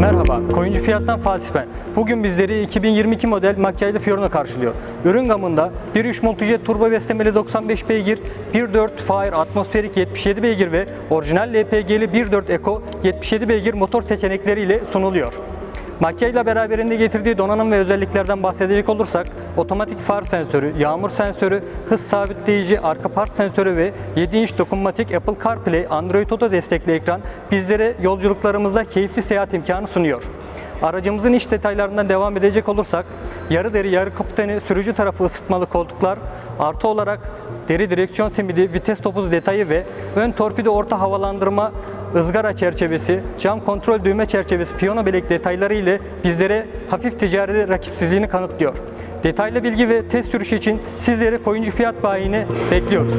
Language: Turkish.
Merhaba, Koyuncu Fiyat'tan Fatih ben. Bugün bizleri 2022 model makyajlı Fiorino karşılıyor. Ürün gamında 1.3 Multijet turbo beslemeli 95 beygir, 1.4 Fire atmosferik 77 beygir ve orijinal LPG'li 1.4 Eco 77 beygir motor seçenekleriyle sunuluyor. Makyajla beraberinde getirdiği donanım ve özelliklerden bahsedecek olursak otomatik far sensörü, yağmur sensörü, hız sabitleyici, arka park sensörü ve 7 inç dokunmatik Apple CarPlay, Android Auto destekli ekran bizlere yolculuklarımızda keyifli seyahat imkanı sunuyor. Aracımızın iç detaylarından devam edecek olursak yarı deri yarı kaputeni sürücü tarafı ısıtmalı koltuklar artı olarak deri direksiyon simidi, vites topuzu detayı ve ön torpido orta havalandırma ızgara çerçevesi, cam kontrol düğme çerçevesi, piyano belek detayları ile bizlere hafif ticari rakipsizliğini kanıtlıyor. Detaylı bilgi ve test sürüşü için sizleri Koyuncu Fiyat Bayi'ne bekliyoruz.